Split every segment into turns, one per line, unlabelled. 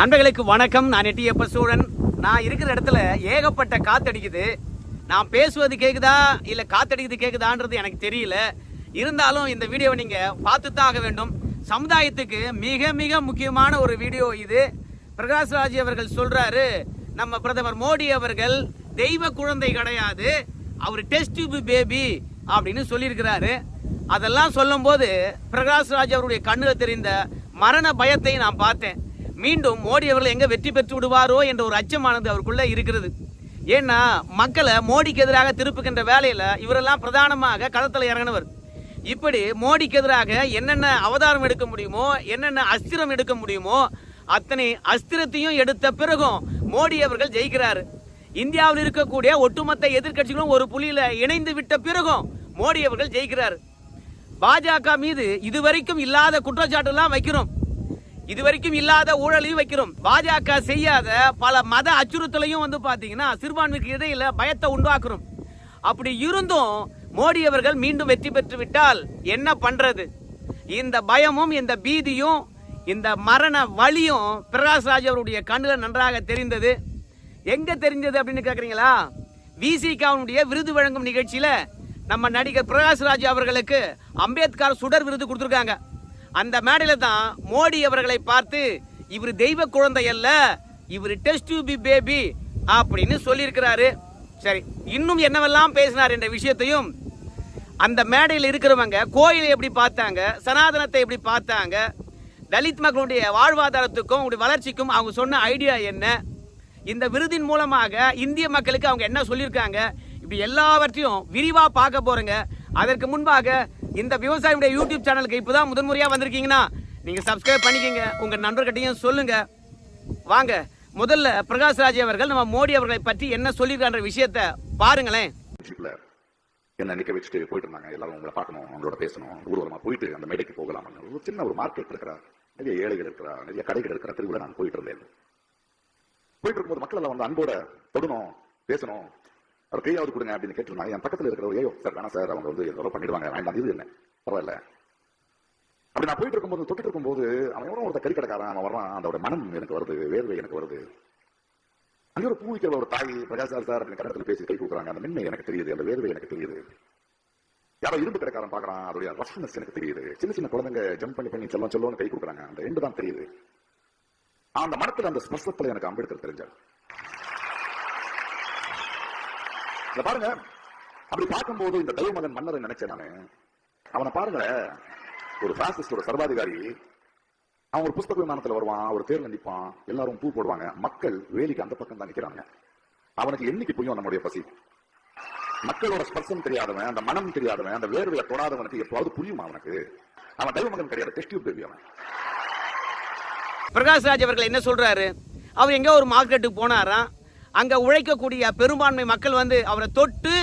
நண்பர்களுக்கு வணக்கம். நான் நெட்டியப்ப சூழன் நான் இருக்கிற இடத்துல ஏகப்பட்ட காத்தடிக்குது. நான் பேசுவது கேக்குதா? இல்ல காத்தடிக்குது கேக்குதான்றது எனக்கு தெரியல. இருந்தாலும் இந்த வீடியோவை நீங்க பார்த்து தான் ஆக வேண்டும். சமுதாயத்துக்கு மிக மிக முக்கியமான ஒரு வீடியோ இது. பிரகாஷ்ராஜ் அவர்கள் சொல்றாரு நம்ம பிரதமர் மோடி அவர்கள் தெய்வ குழந்தை கிடையாது. அவர் டெஸ்ட் டியூப் பேபி அப்படின்னு சொல்லியிருக்கிறாரு. அதெல்லாம் சொல்லும்போது பிரகாஷ்ராஜ் அவருடைய கண்ணில் தெரிந்த மரண பயத்தை நான் பார்த்தேன். மீண்டும் மோடி அவர்கள் எங்க வெற்றி பெற்று விடுவாரோ என்ற ஒரு அச்சமானது அவருக்குள்ள இருக்கிறது. ஏன்னா மக்களை மோடிக்கு எதிராக திருப்புகின்ற வேலையில இவரெல்லாம் பிரதானமாக களத்தில் இறங்கினவர். இப்படி மோடிக்கு எதிராக என்னென்ன அவதாரம் எடுக்க முடியுமோ என்னென்ன அஸ்திரம் எடுக்க முடியுமோ அத்தனை அஸ்திரத்தையும் எடுத்த பிறகும் மோடி அவர்கள் ஜெயிக்கிறார். இந்தியாவில் இருக்கக்கூடிய ஒட்டுமொத்த எதிர்க்கட்சிகளும் ஒரு புள்ளியில இணைந்து விட்ட பிறகும் மோடி அவர்கள் ஜெயிக்கிறார். பாஜக மீது இதுவரைக்கும் இல்லாத குற்றச்சாட்டுலாம் வைக்கிறோம். இதுவரைக்கும் இல்லாத ஊழலையும் வைக்கிறோம். பாஜக செய்யாத பல மத அச்சுறுத்தலையும் வந்து பாத்தீங்கன்னா சிறுபான்மைக்கு இடையில பயத்தை உண்டாக்குறோம். அப்படி இருந்தும் மோடி அவர்கள் மீண்டும் வெற்றி பெற்று விட்டால் என்ன பண்றது? இந்த பயமும் இந்த பீதியும் இந்த மரண வலியும் பிரகாஷ்ராஜ் அவருடைய கண்ணில் நன்றாக தெரிந்தது. எங்க தெரிஞ்சது அப்படின்னு கேக்குறீங்களா? விசிகாவுடைய விருது வழங்கும் நிகழ்ச்சியில நம்ம நடிகர் பிரகாஷ்ராஜ் அவர்களுக்கு அம்பேத்கர் சுடர் விருது கொடுத்துருக்காங்க. அந்த மேடையில் தான் மோடி அவர்களை பார்த்து இவர் தெய்வ குழந்தை அல்ல இவர் டெஸ்ட் டியூபி பேபி அப்படின்னு சொல்லியிருக்கிறாரு. சரி இன்னும் என்னவெல்லாம் பேசினார் என்ற விஷயத்தையும் அந்த மேடையில் இருக்கிறவங்க கோயிலை எப்படி பார்த்தாங்க சனாதனத்தை எப்படி பார்த்தாங்க தலித் மக்களுடைய வாழ்வாதாரத்துக்கும் அவங்களுடைய வளர்ச்சிக்கும் அவங்க சொன்ன ஐடியா என்ன இந்த விருதின் மூலமாக இந்திய மக்களுக்கு அவங்க என்ன சொல்லியிருக்காங்க இப்படி எல்லாவற்றையும் விரிவாக பார்க்க போறேங்க. அதற்கு முன்பாக இந்த விவசாயியுடைய யூடியூப் சேனலுக்கு இப்போ தான் முதன்முறையாக வந்திருக்கீங்கன்னா நீங்கள் சப்ஸ்கிரைப் பண்ணிக்கோங்க. உங்கள் நண்பர்கிட்டையும் சொல்லுங்க. வாங்க முதல்ல பிரகாஷ் ராஜ் அவர்கள் நம்ம மோடி அவர்களை பற்றி என்ன சொல்லியிருக்கான்ற விஷயத்த பாருங்களேன்.
என்ன நிற்க வச்சுட்டு போயிட்டு இருந்தாங்க. எல்லாரும் உங்களை பார்க்கணும் அவங்களோட பேசணும். ஊர்வலமாக போயிட்டு அந்த மேடைக்கு போகலாம். ஒரு சின்ன ஒரு மார்க்கெட் இருக்கிறா நிறைய ஏழைகள் இருக்கிறா நிறைய கடைகள் இருக்கிற திருவிழா நான் போயிட்டு இருந்தேன். போயிட்டு இருக்கும்போது மக்கள் எல்லாம் வந்து அன்போட தொடணும் பேசணும். அவர் கையாவது கொடுங்க அப்படின்னு கேட்டுருந்தாங்க. என் பக்கத்துல இருக்கிற ஏயோ சார் வேணாம் சார் அவங்க வந்து எதோ பண்ணிடுவாங்க வேண்டாம் இது என்ன? பரவாயில்ல. அப்படி நான் போயிட்டு இருக்கும்போது தொட்டிட்டு இருக்கும்போது அவன் எவ்வளோ ஒருத்த கறி கடைக்காரன் அவன் வர்றான் அதோட மனம் எனக்கு வருது வேர்வை எனக்கு வருது. அங்கே ஒரு பூ வைக்கிற ஒரு தாய் பிரகாஷ் சார் சார் அப்படின்னு கடத்துல பேசி கை கொடுக்குறாங்க. அந்த மென்மை எனக்கு தெரியுது அந்த வேர்வை எனக்கு தெரியுது. யாரோ இரும்பு கடைக்காரன் பார்க்கறான் அதோடைய ரஃப்னஸ் எனக்கு தெரியுது. சின்ன சின்ன குழந்தைங்க ஜம்ப் பண்ணி பண்ணி செல்லம் செல்லம்னு கை கொடுக்குறாங்க. அந்த ரெண்டு தான் தெரியுது. அந்த மனத்தில் அந்த ஸ்பர்சத்துல எனக்கு அம்பேத்கர் தெரிஞ்சார். இந்த பாருங்க. அப்படி பார்க்கும்போது இந்த தெய்வ மகன் மன்னர் நினைச்சேன் நானு. அவனை பாருங்க ஒரு பாசிஸ்டோட சர்வாதிகாரி அவன் ஒரு புஸ்தக விமானத்துல வருவான் ஒரு தேர்ல நிப்பான் எல்லாரும் பூ போடுவாங்க மக்கள் வேலிக்கு அந்த பக்கம் தான் நிக்கிறாங்க அவனுக்கு என்னைக்கு புரியும் நம்முடைய பசி? மக்களோட ஸ்பர்சம் தெரியாதவன் அந்த மனம் தெரியாதவன் அந்த வேர்வையை தொடாதவனுக்கு எப்போது புரியுமா அவனுக்கு? அவன் தெய்வ மகன் கிடையாது டெஸ்ட் பேபி அவன்.
பிரகாஷ் ராஜ் அவர்கள் என்ன சொல்றாரு? அவர் எங்க ஒரு மார்க்கெட்டுக்கு போனாராம் அங்கே உழைக்கக்கூடிய பெரும்பான்மை மக்கள் வந்து அவரை தொட்டு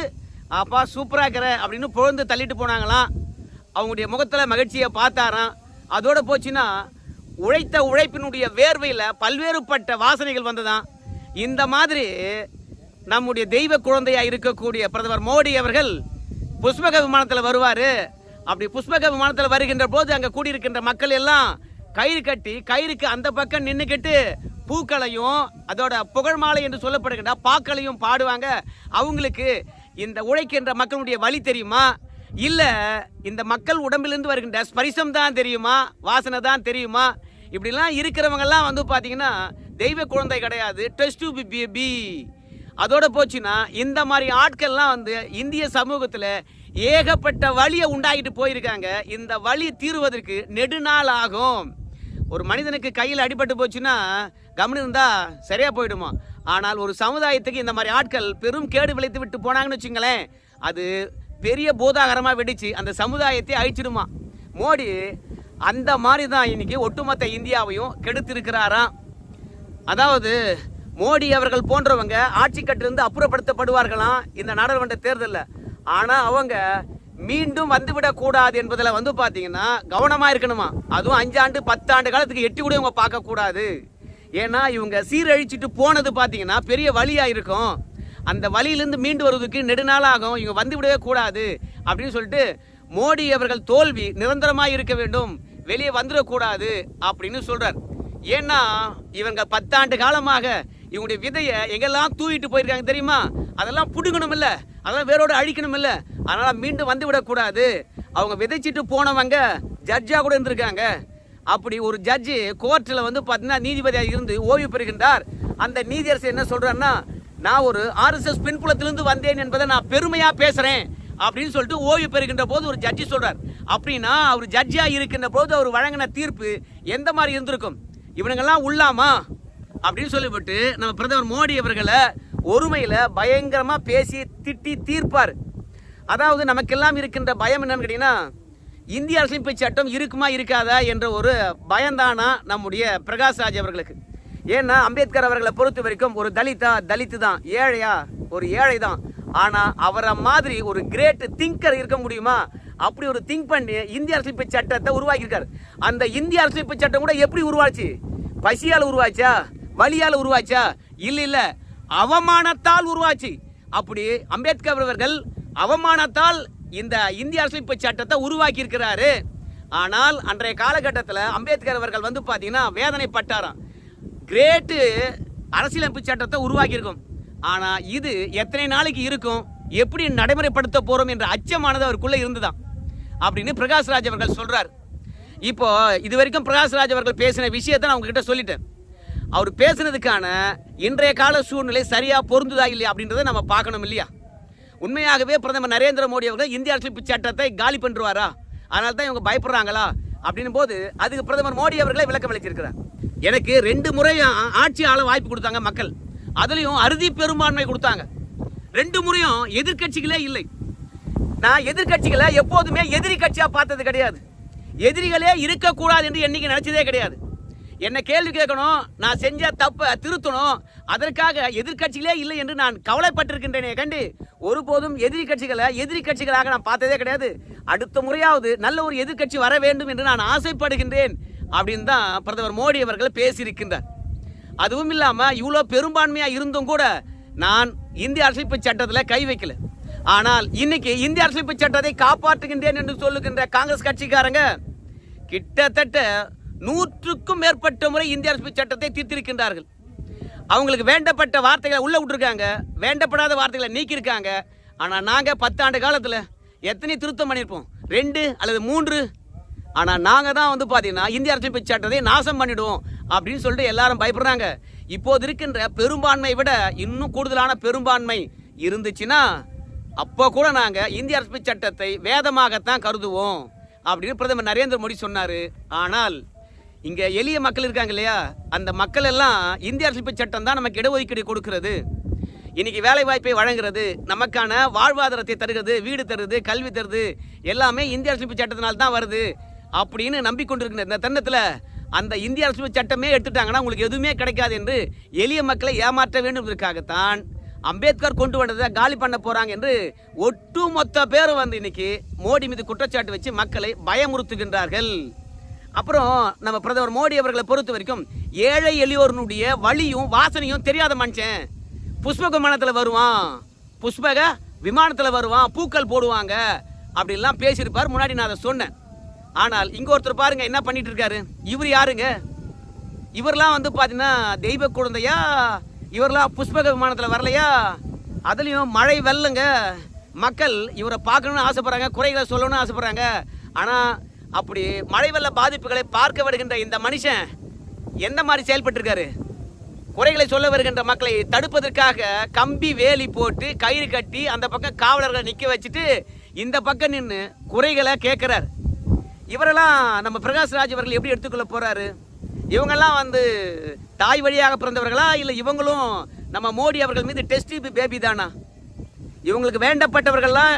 அப்பா சூப்பராக இருக்கிற அப்படின்னு புகழ்ந்து தள்ளிட்டு போனாங்களாம். அவங்களுடைய முகத்தில் மகிழ்ச்சியை பார்த்தாராம். அதோடு போச்சுன்னா உழைத்த உழைப்பினுடைய வேர்வையில் பல்வேறுபட்ட வாசனைகள் வந்ததான் இந்த மாதிரி நம்முடைய தெய்வ குழந்தையாக இருக்கக்கூடிய பிரதமர் மோடி அவர்கள் புஷ்பக விமானத்தில் வருவார். அப்படி புஷ்பக விமானத்தில் வருகின்ற போது அங்கே கூடியிருக்கின்ற மக்கள் எல்லாம் கயிறு கட்டி கயிறுக்கு அந்த பக்கம் நின்னுக்கிட்டு பூக்களையும் அதோட புகழ் மாலை என்று சொல்லப்படுகின்ற பாக்களையும் பாடுவாங்க. அவங்களுக்கு இந்த உழைக்கின்ற மக்களுடைய வழி தெரியுமா? இல்லை இந்த மக்கள் உடம்பிலிருந்து வருகின்ற ஸ்பரிசம் தான் தெரியுமா? வாசனை தான் தெரியுமா? இப்படிலாம் இருக்கிறவங்கெல்லாம் வந்து பார்த்தீங்கன்னா தெய்வ குழந்தை கிடையாது. டெஸ்ட் பி அதோட போச்சுன்னா இந்த மாதிரி ஆட்கள்லாம் வந்து இந்திய சமூகத்தில் ஏகப்பட்ட வழியை உண்டாகிட்டு போயிருக்காங்க. இந்த வழி தீருவதற்கு நெடுநாள் ஆகும். ஒரு மனிதனுக்கு கையில் அடிபட்டு போச்சுன்னா கவனம் இருந்தால் சரியா போயிடுமா. ஆனால் ஒரு சமுதாயத்துக்கு இந்த மாதிரி ஆட்கள் பெரும் கேடு விளைத்து விட்டு போனாங்கன்னு வச்சுங்களேன் அது பெரிய போதாகரமாக வெடிச்சு அந்த சமுதாயத்தை அழிச்சிடுமா. மோடி அந்த மாதிரி தான் இன்னைக்கு ஒட்டுமொத்த இந்தியாவையும் கெடுத்திருக்கிறாராம். அதாவது மோடி அவர்கள் போன்றவங்க ஆட்சி கட்டிலிருந்து அப்புறப்படுத்தப்படுவார்களாம் இந்த நாடாளுமன்ற தேர்தலில். ஆனால் அவங்க மீண்டும் வந்துவிடக் கூடாது என்பதில் வந்து பார்த்தீங்கன்னா கவனமாக இருக்கணுமா? அதுவும் அஞ்சாண்டு பத்தாண்டு காலத்துக்கு எட்டி கூட இவங்க பார்க்கக்கூடாது ஏன்னா இவங்க சீரழிச்சிட்டு போனது பார்த்தீங்கன்னா பெரிய வழியாக இருக்கும். அந்த வழியிலேருந்து மீண்டு வருவதற்கு நெடுநாளாகும். இவங்க வந்துவிடவே கூடாது அப்படின்னு சொல்லிட்டு மோடி அவர்கள் தோல்வி நிரந்தரமாக இருக்க வேண்டும். வெளியே வந்துடக்கூடாது அப்படின்னு சொல்கிறார் ஏன்னா இவங்க பத்தாண்டு காலமாக இவங்களுடைய விதையை எங்கெல்லாம் தூவிட்டு போயிருக்காங்க தெரியுமா? அதெல்லாம் பிடுங்கணும் இல்லை அதெல்லாம் வேரோட அழிக்கணும் இல்லை அதனால் மீண்டும் வந்து விடக்கூடாது. அவங்க விதைச்சிட்டு போனவங்க ஜட்ஜாக கூட இருந்திருக்காங்க. அப்படி ஒரு ஜட்ஜு கோர்ட்டில் வந்து பார்த்தீங்கன்னா நீதிபதியாக இருந்து ஓய்வு பெறுகின்றார். அந்த நீதியரசர் என்ன சொல்கிறாருன்னா நான் ஒரு ஆர்எஸ்எஸ் பின்புலத்திலிருந்து வந்தேன் என்பதை நான் பெருமையாக பேசுகிறேன் அப்படின்னு சொல்லிட்டு ஓய்வு பெறுகின்ற போது ஒரு ஜட்ஜி சொல்கிறார் அப்படின்னா அவர் ஜட்ஜியாக இருக்கின்ற போது அவர் வழங்கின தீர்ப்பு எந்த மாதிரி இருந்திருக்கும்? இவனுங்கெல்லாம் உள்ளாமா? அப்படின்னு சொல்லிவிட்டு நம்ம பிரதமர் மோடி அவர்களை ஒருமையில் பயங்கரமாக பேசி திட்டி தீர்ப்பார். அதாவது நமக்கெல்லாம் இருக்கின்ற பயம் என்னன்னு கேட்டிங்கன்னா இந்திய அரசியலமைப்பு சட்டம் இருக்குமா இருக்காதா என்ற ஒரு பயம்தானா நம்முடைய பிரகாஷ் ராஜ் அவர்களுக்கு. ஏன்னா அம்பேத்கர் அவர்களை பொறுத்த வரைக்கும் ஒரு தலிதா தலித்து தான் ஏழையா? ஒரு ஏழை தான் ஆனால் அவரை மாதிரி ஒரு கிரேட் திங்கர் இருக்க முடியுமா? அப்படி ஒரு திங்க் பண்ணி இந்திய அரசியலமைப்பு சட்டத்தை உருவாக்கியிருக்காரு. அந்த இந்திய அரசியலமைப்பு சட்டம் கூட எப்படி உருவாச்சு? பசியால் உருவாச்சா? வழியால் உருவாச்சா? இல்லை இல்லை. அவமானத்தால் உருவாச்சு. அப்படி அம்பேத்கர் அவர்கள் அவமானத்தால் இந்த இந்திய அரசியலமைப்பு சட்டத்தை உருவாக்கி இருக்கிறாரு ஆனால் அன்றைய காலகட்டத்தில் அம்பேத்கர் அவர்கள் வந்து பார்த்தீங்கன்னா வேதனைப்பட்டாராம். கிரேட்டு அரசியலமைப்பு சட்டத்தை உருவாக்கியிருக்கும். ஆனால் இது எத்தனை நாளைக்கு இருக்கும்? எப்படி நடைமுறைப்படுத்த போகிறோம் என்ற அச்சமானது அவருக்குள்ளே இருந்துதான். அப்படின்னு பிரகாஷ்ராஜ் அவர்கள் சொல்கிறார் இப்போ இது வரைக்கும் பிரகாஷ்ராஜ் அவர்கள் பேசின விஷயத்தை நான் உங்ககிட்ட சொல்லிட்டேன். அவர் பேசுனதுக்கான இன்றைய கால சூழ்நிலை சரியாக பொருந்துதா இல்லையா அப்படின்றத நம்ம பார்க்கணும் இல்லையா? உண்மையாகவே பிரதமர் நரேந்திர மோடி அவர்கள் இந்திய அரசியல் சட்டத்தை காலி பண்ணுவாரா? அதனால தான் இவங்க பயப்படுறாங்களா? அப்படின்னும் போது அதுக்கு பிரதமர் மோடி அவர்களே விளக்கம் அளிச்சிருக்கிறார் எனக்கு ரெண்டு முறை ஆட்சியாளர் ஆட்சி ஆள வாய்ப்பு கொடுத்தாங்க மக்கள். அதுலேயும் அறுதி பெரும்பான்மை கொடுத்தாங்க. ரெண்டு முறையும் எதிர்க்கட்சிகளே இல்லை. நான் எதிர்க்கட்சிகளை எப்போதுமே எதிரி கட்சியாக பார்த்தது கிடையாது. எதிரிகளே இருக்கக்கூடாது என்று என்னைக்கு நினைச்சதே கிடையாது. என்னை கேள்வி கேட்கணும் நான் செஞ்ச தப்பை திருத்தணும் அதற்காக எதிர்கட்சிகளே இல்லை என்று நான் கவலைப்பட்டிருக்கின்றேனே கண்டு. ஒருபோதும் எதிரி கட்சிகளை எதிரி கட்சிகளாக நான் பார்த்ததே கிடையாது. அடுத்த முறையாவது நல்ல ஒரு எதிர்க்கட்சி வர வேண்டும் என்று நான் ஆசைப்படுகின்றேன் அப்படின்னு தான் பிரதமர் மோடி அவர்கள் பேசியிருக்கின்றார். அதுவும் இல்லாமல் இவ்வளோ பெரும்பான்மையாக இருந்தும் கூட நான் இந்திய அரசியலமைப்பு சட்டத்தில் கை வைக்கல. ஆனால் இன்னைக்கு இந்திய அரசியலமைப்பு சட்டத்தை காப்பாற்றுகின்றேன் என்று சொல்லுகின்ற காங்கிரஸ் கட்சிக்காரங்க கிட்டத்தட்ட நூற்றுக்கும் மேற்பட்ட முறை இந்திய அரசு சட்டத்தை தீர்த்திருக்கின்றார்கள். அவங்களுக்கு வேண்டப்பட்ட வார்த்தைகளை உள்ள விட்டுருக்காங்க. வேண்டப்படாத வார்த்தைகளை நீக்கியிருக்காங்க. ஆனால் நாங்கள் பத்தாண்டு காலத்தில் எத்தனை திருத்தம் பண்ணியிருப்போம்? ரெண்டு அல்லது மூன்று? ஆனால் நாங்கள் தான் வந்து பார்த்தீங்கன்னா இந்திய அரசியலமைப்பு சட்டத்தை நாசம் பண்ணிவிடுவோம் அப்படின்னு சொல்லிட்டு எல்லாரும் பயப்படுறாங்க. இப்போது இருக்கின்ற பெரும்பான்மை விட இன்னும் கூடுதலான பெரும்பான்மை இருந்துச்சுன்னா அப்போ கூட நாங்கள் இந்திய அரசியலமைப்பு சட்டத்தை வேதமாகத்தான் கருதுவோம் அப்படின்னு பிரதமர் நரேந்திர மோடி சொன்னார். ஆனால் இங்க எளிய மக்கள் இருக்காங்க இல்லையா? அந்த மக்கள் எல்லாம் இந்திய அரசியலமைப்பு சட்டம் தான் நமக்கு இடஒதுக்கீடு கொடுக்கிறது. இன்னைக்கு வேலை வாய்ப்பை வழங்குறது நமக்கான வாழ்வாதாரத்தை தருகிறது வீடு தருது கல்வி தருது எல்லாமே இந்திய அரசியலமைப்பு சட்டத்தினால்தான் வருது அப்படின்னு நம்பிக்கொண்டிருக்கிற இந்த தருணத்தில் அந்த இந்திய அரசியலமைப்பு சட்டமே எடுத்துட்டாங்கன்னா உங்களுக்கு எதுவுமே கிடைக்காது என்று எளிய மக்களை ஏமாற்ற வேண்டும் என்பதற்காகத்தான் அம்பேத்கர் கொண்டு வந்ததை காலி பண்ண போறாங்க என்று ஒட்டுமொத்த பேரும் வந்து இன்னைக்கு மோடி மீது குற்றச்சாட்டு வச்சு மக்களை பயமுறுத்துகின்றார்கள். அப்புறம் நம்ம பிரதமர் மோடி அவர்களை பொறுத்த வரைக்கும் ஏழை எளியோர்னுடைய வழியும் வாசனையும் தெரியாத மனுஷன். புஷ்பக விமானத்தில் வருவான். புஷ்பக விமானத்தில் வருவான். பூக்கள் போடுவாங்க. அப்படிலாம் பேசியிருப்பார். முன்னாடி நான் அதை சொன்னேன். ஆனால் இங்கே ஒருத்தர் பாருங்க என்ன பண்ணிட்டு இருக்காரு? இவர் யாருங்க? இவரெல்லாம் வந்து பார்த்தீங்கன்னா தெய்வ குழந்தையா? இவரெல்லாம் புஷ்பக விமானத்தில் வரலையா? அதுலேயும் மழை வெள்ளங்க. மக்கள் இவரை பார்க்கணும்னு ஆசைப்பட்றாங்க குறைகளை சொல்லணும்னு ஆசைப்பட்றாங்க. ஆனால் அப்படி மழை வெள்ள பாதிப்புகளை பார்க்க வருகின்ற இந்த மனுஷன் எந்த மாதிரி செயல்பட்டிருக்காரு? குறைகளை சொல்ல வருகின்ற மக்களை தடுப்பதற்காக கம்பி வேலி போட்டு கயிறு கட்டி அந்த பக்கம் காவலர்களை நிற்க வச்சுட்டு இந்த பக்கம் நின்று குறைகளை கேட்குறார். இவரெல்லாம் நம்ம பிரகாஷ் ராஜ் அவர்கள் எப்படி எடுத்துக்கொள்ள போகிறாரு இவங்கெல்லாம் வந்து தாய் வழியாக பிறந்தவர்களா? இல்லை இவங்களும் நம்ம மோடி அவர்கள் மீது டெஸ்ட் பேபி தானா? இவங்களுக்கு வேண்டப்பட்டவர்கள்லாம்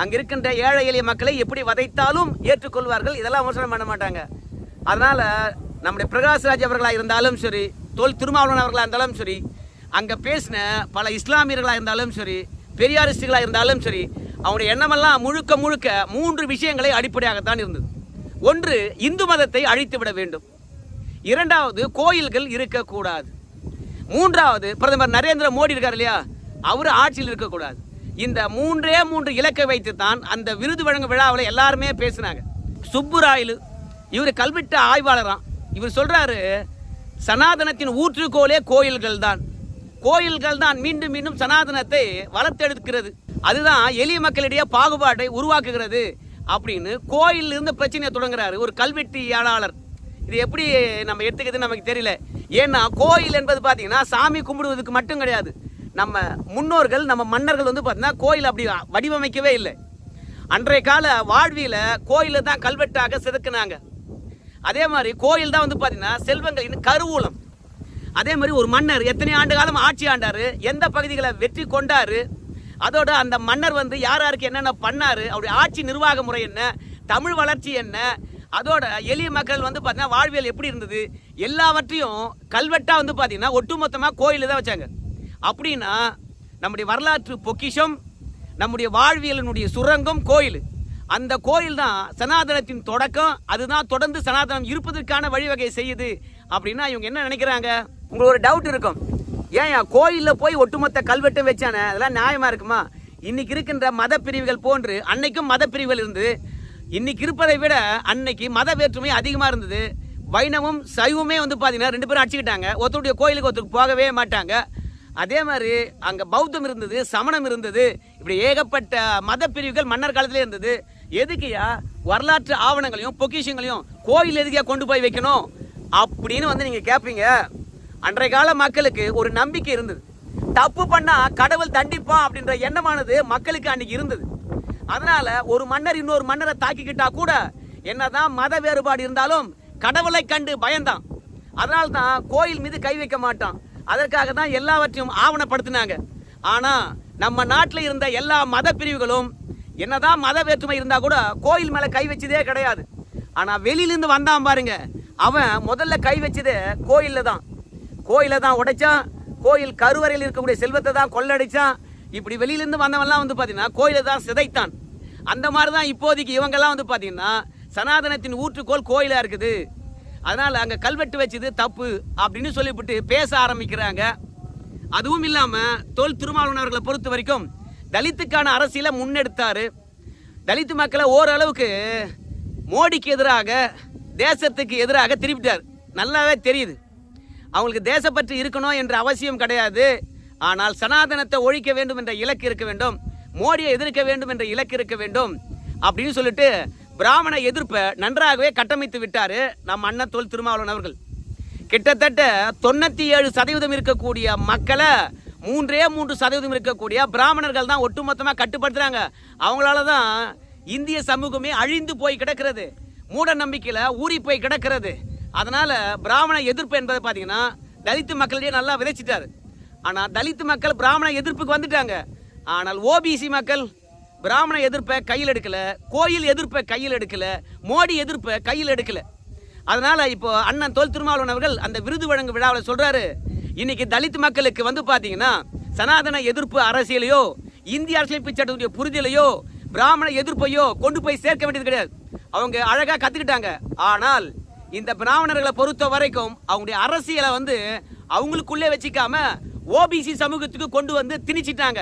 அங்கே இருக்கின்ற ஏழை எளிய மக்களை எப்படி வதைத்தாலும் ஏற்றுக்கொள்வார்கள்? இதெல்லாம் விமர்சனம் பண்ண மாட்டாங்க அதனால் நம்முடைய பிரகாஷ் ராஜ் இருந்தாலும் சரி தோல் திருமாவளவன் அவர்களாக இருந்தாலும் சரி அங்கே பேசின பல இஸ்லாமியர்களாக இருந்தாலும் சரி பெரியாரிஸ்டுகளாக இருந்தாலும் சரி அவருடைய எண்ணமெல்லாம் முழுக்க முழுக்க மூன்று விஷயங்களை அடிப்படையாகத்தான் இருந்தது. ஒன்று இந்து மதத்தை அழித்து விட வேண்டும். இரண்டாவது கோயில்கள் இருக்கக்கூடாது. மூன்றாவது பிரதமர் நரேந்திர மோடி இருக்கார் இல்லையா? அவர் ஆட்சியில் இருக்கக்கூடாது. இந்த மூன்றே மூன்று இலக்கை வைத்து தான் அந்த விருது வழங்கும் விழாவில் எல்லாருமே பேசினாங்க. சுப்புராயலு இவர் கல்வெட்டு ஆய்வாளராம். இவர் சொல்கிறாரு சனாதனத்தின் ஊற்றுக்கோலே கோயில்கள் தான் கோயில்கள் தான் மீண்டும் மீண்டும் சனாதனத்தை வளர்த்தெடுக்கிறது. அதுதான் எளிய மக்களிடையே பாகுபாட்டை உருவாக்குகிறது அப்படின்னு கோயில் இருந்து பிரச்சனையை தொடங்குறாரு ஒரு கல்வெட்டியாளர். இது எப்படி நம்ம எடுத்துக்கிறதுன்னு நமக்கு தெரியல. ஏன்னா கோயில் என்பது பார்த்தீங்கன்னா சாமி கும்பிடுவதுக்கு மட்டும் கிடையாது. நம்ம முன்னோர்கள் நம்ம மன்னர்கள் வந்து பார்த்தீங்கன்னா கோயில் அப்படி வடிவமைக்கவே இல்லை. அன்றைய கால வாழ்வியில் கோயிலை தான் கல்வெட்டாக செதுக்குனாங்க. அதே மாதிரி கோயில் தான் வந்து பார்த்தீங்கன்னா செல்வங்களின் கருவூலம். அதே மாதிரி ஒரு மன்னர் எத்தனை ஆண்டு காலம் ஆட்சி ஆண்டார் எந்த பகுதிகளை வெற்றி கொண்டார் அதோட அந்த மன்னர் வந்து யார் யாருக்கு என்னென்ன பண்ணாரு அவருடைய ஆட்சி நிர்வாக முறை என்ன தமிழ் வளர்ச்சி என்ன அதோட எளிய மக்கள் வந்து பார்த்தீங்கன்னா வாழ்வியல் எப்படி இருந்தது எல்லாவற்றையும் கல்வெட்டாக வந்து பார்த்தீங்கன்னா ஒட்டுமொத்தமாக கோயிலில் தான் வச்சாங்க. அப்படின்னா நம்முடைய வரலாற்று பொக்கிஷம் நம்முடைய வாழ்வியலினுடைய சுரங்கம் கோயில். அந்த கோயில் தான் சனாதனத்தின் தொடக்கம் அதுதான் தொடர்ந்து சனாதனம் இருப்பதற்கான வழிவகை செய்யுது. அப்படின்னா இவங்க என்ன நினைக்கிறாங்க? உங்களுக்கு ஒரு டவுட் இருக்கும். ஏன் கோயிலில் போய் ஒட்டுமொத்த கல்வெட்டு வச்சானே? அதெல்லாம் நியாயமாக இருக்குமா? இன்னைக்கு இருக்கின்ற மத பிரிவுகள் போன்று அன்னைக்கும் மத பிரிவுகள் இருந்தது. இன்னைக்கு இருப்பதை விட அன்னைக்கு மத வேற்றுமை அதிகமாக இருந்தது. வைணவம் சைவமே வந்து பார்த்தீங்கன்னா ரெண்டு பேரும் அடிச்சுக்கிட்டாங்க. ஒருத்தருடைய கோயிலுக்கு ஒருத்தருக்கு போகவே மாட்டாங்க. அதே மாதிரி அங்கே பௌத்தம் இருந்தது சமணம் இருந்தது இப்படி ஏகப்பட்ட மத பிரிவுகள் மன்னர் காலத்திலே இருந்தது. எதுக்குயா வரலாற்று ஆவணங்களையும் பொக்கிஷங்களையும் கோயில் எதுக்கையா கொண்டு போய் வைக்கணும்? அப்படின்னு வந்து நீங்கள் கேட்பீங்க அன்றைய கால மக்களுக்கு ஒரு நம்பிக்கை இருந்தது. தப்பு பண்ணால் கடவுள் தண்டிப்பான் அப்படின்ற எண்ணமானது மக்களுக்கு அன்னைக்கு இருந்தது. அதனால் ஒரு மன்னர் இன்னொரு மன்னரை தாக்கிக்கிட்டா கூட என்னதான் மத வேறுபாடு இருந்தாலும் கடவுளை கண்டு பயந்தான். அதனால்தான் கோயில் மீது கை வைக்க மாட்டான். அதற்காக தான் எல்லாவற்றையும் ஆவணப்படுத்தினாங்க. ஆனால் நம்ம நாட்டில் இருந்த எல்லா மத பிரிவுகளும் என்னதான் மத வேற்றுமை இருந்தால் கூட கோயில் மேலே கை வச்சதே கிடையாது. ஆனால் வெளியிலேருந்து வந்தான் பாருங்க. அவன் முதல்ல கை வச்சதே கோயிலில் தான். கோயிலை தான் உடைச்சான். கோயில் கருவறையில் இருக்கக்கூடிய செல்வத்தை தான் கொள்ளடிச்சான். இப்படி வெளியிலேருந்து வந்தவன்லாம் வந்து பார்த்தீங்கன்னா கோயிலை தான் சிதைத்தான். அந்த மாதிரி தான் இப்போதைக்கு இவங்கெல்லாம் வந்து பார்த்தீங்கன்னா சனாதனத்தின் ஊற்றுக்கோள் கோயிலாக இருக்குது. அதனால் அங்கே கல்வெட்டு வச்சது தப்பு அப்படின்னு சொல்லிவிட்டு பேச ஆரம்பிக்கிறாங்க. அதுவும் இல்லாமல் தோல் திருமாவளவன் பொறுத்த வரைக்கும் தலித்துக்கான அரசியலை முன்னெடுத்தார். தலித்து மக்களை ஓரளவுக்கு மோடிக்கு எதிராக தேசத்துக்கு எதிராக திருப்பிட்டார். நல்லாவே தெரியுது. அவங்களுக்கு தேசப்பற்று இருக்கணும் என்ற அவசியம் கிடையாது. ஆனால் சனாதனத்தை ஒழிக்க வேண்டும் என்ற இலக்கு இருக்க வேண்டும். மோடியை எதிர்க்க வேண்டும் என்ற இலக்கு இருக்க வேண்டும் அப்படின்னு சொல்லிட்டு பிராமண எதிர்ப்பை நன்றாகவே கட்டமைத்து விட்டார் நம் அண்ணன் தொல் திருமாவளவன் அவர்கள். கிட்டத்தட்ட தொண்ணூற்றி ஏழு சதவீதம் இருக்கக்கூடிய மக்களை மூன்றே மூன்று சதவீதம் இருக்கக்கூடிய பிராமணர்கள் தான் ஒட்டுமொத்தமாக கட்டுப்படுத்துறாங்க. அவங்களால தான் இந்திய சமூகமே அழிந்து போய் கிடக்கிறது. மூட நம்பிக்கையில் ஊறி போய் கிடக்கிறது. அதனால் பிராமண எதிர்ப்பு என்பதை பார்த்தீங்கன்னா தலித்து மக்களிடையே நல்லா விதைச்சிட்டார். ஆனால் தலித்து மக்கள் பிராமண எதிர்ப்புக்கு வந்துட்டாங்க. ஆனால் ஓபிசி மக்கள் பிராமண எதிர்ப்பை கையில் எடுக்கலை கோயில் எதிர்ப்பை கையில் எடுக்கல மோடி எதிர்ப்பை கையில் எடுக்கலை. அதனால் இப்போ அண்ணன் தொல் திருமாவளவன் அவர்கள் அந்த விருது வழங்கும் விழாவில் சொல்கிறாரு இன்னைக்கு தலித் மக்களுக்கு வந்து பார்த்தீங்கன்னா சனாதன எதிர்ப்பு அரசியலையோ இந்திய அரசியலமைப்பு சட்டத்துடைய புரிதலையோ பிராமண எதிர்ப்பையோ கொண்டு போய் சேர்க்க வேண்டியது கிடையாது. அவங்க அழகாக கற்றுக்கிட்டாங்க ஆனால் இந்த பிராமணர்களை பொறுத்த வரைக்கும் அவங்களுடைய அரசியலை வந்து அவங்களுக்குள்ளே வச்சுக்காம ஓபிசி சமூகத்துக்கு கொண்டு வந்து திணிச்சிட்டாங்க.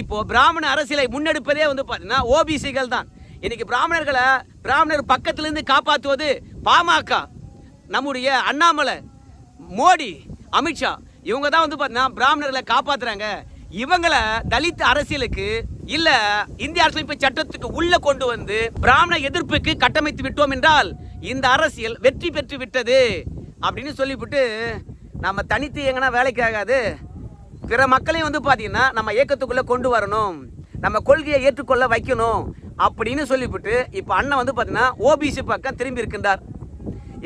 இப்போ பிராமண அரசியலை முன்னெடுப்பதே வந்து பார்த்தீங்கன்னா ஓபிசிகள் தான். இன்னைக்கு பிராமணர்களை பிராமணர் பக்கத்திலிருந்து காப்பாற்றுவது பாமக நம்முடைய அண்ணாமலை மோடி அமித்ஷா இவங்க தான் வந்து பார்த்தீங்கன்னா பிராமணர்களை காப்பாற்றுறாங்க இவங்களை தலித் அரசியலுக்கு இல்ல இந்திய அரசியலமைப்பு சட்டத்துக்கு உள்ள கொண்டு வந்து பிராமண எதிர்ப்புக்கு கட்டமைத்து விட்டோம் என்றால் இந்த அரசியல் வெற்றி பெற்று விட்டது. அப்படின்னு சொல்லிவிட்டு நம்ம தனித்து எங்கன்னா வேலைக்கு ஆகாது. பிற மக்களையும் வந்து பார்த்தீங்கன்னா நம்ம இயக்கத்துக்குள்ளே கொண்டு வரணும். நம்ம கொள்கையை ஏற்றுக்கொள்ள வைக்கணும் அப்படின்னு சொல்லிவிட்டு இப்போ அண்ணன் வந்து பார்த்தீங்கன்னா ஓபிசி பக்கம் திரும்பி இருக்கின்றார்.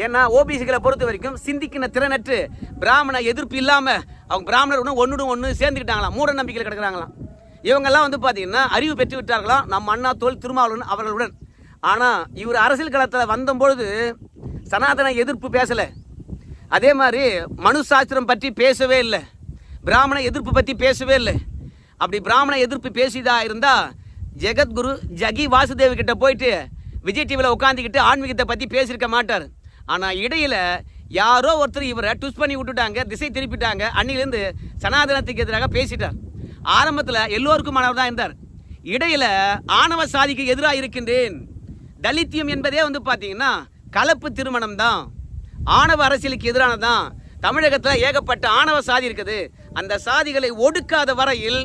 ஏன்னா ஓபிசிகளை பொறுத்த வரைக்கும் சிந்திக்கிற திறனற்று பிராமண எதிர்ப்பு இல்லாமல் அவங்க பிராமணர் ஒன்று ஒன்றுடும் ஒன்று சேர்ந்துக்கிட்டாங்களாம் மூட நம்பிக்கையில் கிடக்குறாங்களாம். இவங்கெல்லாம் வந்து பார்த்தீங்கன்னா அறிவு பெற்று விட்டார்களாம் நம்ம அண்ணா தோல் திருமாவளவன் அவர்களுடன். ஆனால் இவர் அரசியல் களத்தில் வந்தபொழுது சனாதன எதிர்ப்பு பேசலை. அதே மாதிரி மனு சாஸ்திரம் பற்றி பேசவே இல்லை. பிராமண எதிர்ப்பு பற்றி பேசவே இல்லை. அப்படி பிராமண எதிர்ப்பு பேசிதா இருந்தால் ஜெகத்குரு ஜகி வாசுதேவ் கிட்ட போயிட்டு விஜய் டிவியில் உட்காந்துக்கிட்டு ஆன்மீகத்தை பற்றி பேசியிருக்க மாட்டார். ஆனால் இடையில் யாரோ ஒருத்தர் இவரை ட்விஸ் பண்ணி விட்டுட்டாங்க திசை திருப்பிட்டாங்க அன்னிலேருந்து சனாதனத்துக்கு எதிராக பேசிட்டார். ஆரம்பத்தில் எல்லோருக்குமானவர் தான் இருந்தார். இடையில் ஆணவ சாதிக்கு எதிராக இருக்கின்றேன். தலித்தியம் என்பதே வந்து பார்த்தீங்கன்னா கலப்பு திருமணம் தான் ஆணவ அரசியலுக்கு எதிரானதான் தமிழகத்தில் ஏகப்பட்ட ஆணவ சாதி இருக்குது. அந்த சாதிகளை ஒடுக்காத வரையில்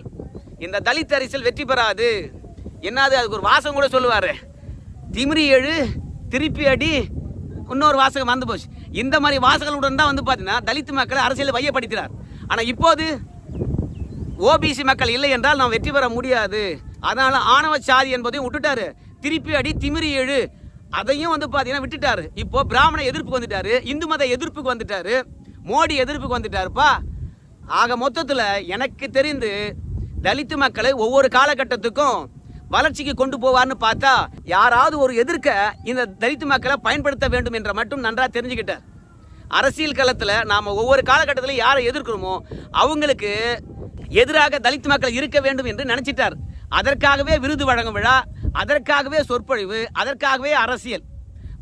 இந்த தலித் அரசியல் வெற்றி பெறாது. என்னது அதுக்கு ஒரு வாசகம் கூட சொல்லுவார். திமிரி எழு திருப்பி அடி இன்னொரு வாசகம் வந்து போச்சு. இந்த மாதிரி வாசகங்களுடன் தான் வந்து பார்த்தீங்கன்னா தலித் மக்களை அரசியல் வையப்படுத்தினார் ஆனால் இப்போது ஓபிசி மக்கள் இல்லை என்றால் நாம் வெற்றி பெற முடியாது. அதனால் ஆணவ சாதி என்பதையும் விட்டுட்டாரு. திருப்பி அடி திமிரி எழு அதையும் வந்து பார்த்தீங்கன்னா விட்டுட்டாரு. இப்போ பிராமண எதிர்ப்புக்கு வந்துட்டாரு இந்து மத எதிர்ப்புக்கு வந்துட்டாரு மோடி எதிர்ப்புக்கு வந்துட்டாருப்பா. ஆக மொத்தத்தில் எனக்கு தெரிந்து தலித்து மக்களை ஒவ்வொரு காலகட்டத்துக்கும் வளர்ச்சிக்கு கொண்டு போவார்னு பார்த்தா யாராவது ஒரு எதிர்க்க இந்த தலித்து மக்களை பயன்படுத்த வேண்டும் என்ற மட்டும் நன்றாக தெரிஞ்சுக்கிட்டார். அரசியல் களத்தில் நாம் ஒவ்வொரு காலகட்டத்தில் யாரை எதிர்க்கிறோமோ அவங்களுக்கு எதிராக தலித்து மக்கள் இருக்க வேண்டும் என்று நினச்சிட்டார். அதற்காகவே விருது வழங்கும் விழா அதற்காகவே சொற்பொழிவு அதற்காகவே அரசியல்.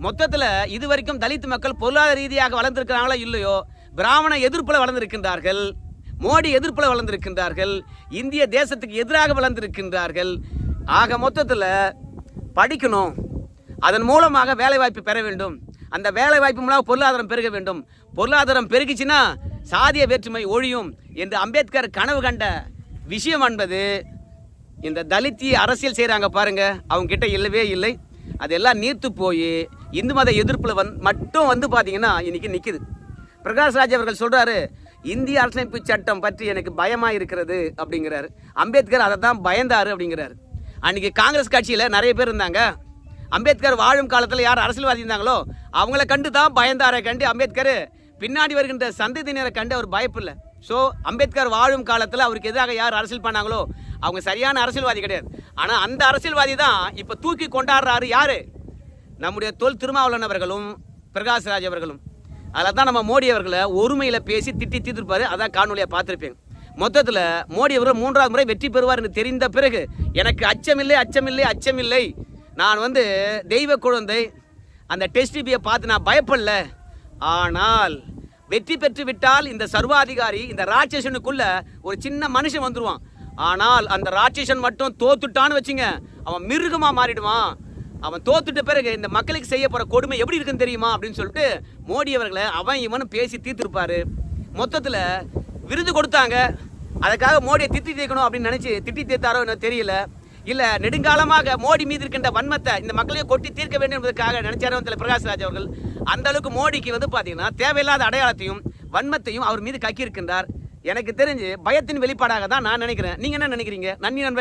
மொத்தத்தில் இதுவரைக்கும் தலித்து மக்கள் பொருளாதார ரீதியாக வளர்ந்துருக்கிறாங்களோ இல்லையோ பிராமண எதிர்ப்பில் வளர்ந்திருக்கின்றார்கள். மோடி எதிர்ப்பில் வளர்ந்திருக்கின்றார்கள் இந்திய தேசத்துக்கு எதிராக வளர்ந்திருக்கின்றார்கள். ஆக மொத்தத்தில் படிக்கணும். அதன் மூலமாக வேலைவாய்ப்பு பெற வேண்டும். அந்த வேலைவாய்ப்பு மூலமாக பொருளாதாரம் பெருக வேண்டும். பொருளாதாரம் பெருகிச்சுன்னா சாதிய வேற்றுமை ஒழியும் என்று அம்பேத்கர் கனவு கண்ட விஷயம் என்பது இந்த தலித்தி அரசியல் செய்கிறாங்க பாருங்கள் அவங்க கிட்ட இல்லவே இல்லை. அதெல்லாம் நீர்த்து போய் இந்து மத எதிர்ப்பில் வந் மட்டும் வந்து பார்த்தீங்கன்னா இன்றைக்கி நிற்கிது பிரகாஷ்ராஜ் அவர்கள் சொல்கிறாரு இந்திய அரசமைப்பு சட்டம் பற்றி எனக்கு பயமாக இருக்கிறது அப்படிங்கிறாரு. அம்பேத்கர் அதை தான் பயந்தார் அப்படிங்கிறாரு. அன்றைக்கி காங்கிரஸ் கட்சியில் நிறைய பேர் இருந்தாங்க. அம்பேத்கர் வாழும் காலத்தில் யார் அரசியல்வாதி இருந்தாங்களோ அவங்கள கண்டு தான் பயந்தாரை கண்டு அம்பேத்கர். பின்னாடி வருகின்ற சந்ததியினரை கண்டு அவர் பயப்பில்லை. ஸோ அம்பேத்கர் வாழும் காலத்தில் அவருக்கு எதிராக யார் அரசியல் பண்ணாங்களோ அவங்க சரியான அரசியல்வாதி கிடையாது. ஆனால் அந்த அரசியல்வாதி தான் இப்போ தூக்கி கொண்டாடுறாரு யார்? நம்முடைய தொல் திருமாவளவன் அவர்களும் பிரகாஷ்ராஜ் அவர்களும். அதில் தான் நம்ம மோடி அவர்களை ஒருமையில் பேசி திட்டி தீர்த்துருப்பாரு. அதான் காணொலியை பார்த்துருப்பேன். மொத்தத்தில் மோடி அவர்கள் மூன்றாவது முறை வெற்றி பெறுவார் என்று தெரிந்த பிறகு எனக்கு அச்சமில்லை அச்சமில்லை அச்சமில்லை. நான் வந்து தெய்வ குழந்தை. அந்த டெஸ்ட் டிபியை பார்த்து நான் பயப்படல. ஆனால் வெற்றி பெற்று விட்டால் இந்த சர்வாதிகாரி இந்த ராட்சசனுக்குள்ள ஒரு சின்ன மனுஷன் வந்துடுவான் ஆனால் அந்த ராட்சசன் மட்டும் தோத்துட்டான்னு வச்சுங்க. அவன் மிருகமாக மாறிடுவான். அவன் தோத்துட்ட பிறகு இந்த மக்களுக்கு செய்ய போகிற கொடுமை எப்படி இருக்குன்னு தெரியுமா அப்படின்னு சொல்லிட்டு மோடி அவர்களை அவன் இவனும் பேசி தீர்த்திருப்பாரு. மொத்தத்தில் விருது கொடுத்தாங்க. அதுக்காக மோடியை திட்டி தீர்க்கணும் அப்படின்னு நினச்சி திட்டி தீர்த்தாரோ எனக்கு தெரியல. இல்லை நெடுங்காலமாக மோடி மீது இருக்கின்ற வன்மத்தை இந்த மக்களையும் கொட்டி தீர்க்க வேண்டும் என்பதற்காக நினைச்சாரோ தெரியல பிரகாஷ்ராஜ் அவர்கள். அந்த அளவுக்கு மோடிக்கு வந்து பார்த்தீங்கன்னா தேவையில்லாத அடையாளத்தையும் வன்மத்தையும் அவர் மீது கக்கியிருக்கின்றார். எனக்கு தெரிஞ்சு பயத்தின் வெளிப்பாடாக தான் நான் நினைக்கிறேன். நீங்கள் என்ன நினைக்கிறீங்க? நன்றி நண்பர்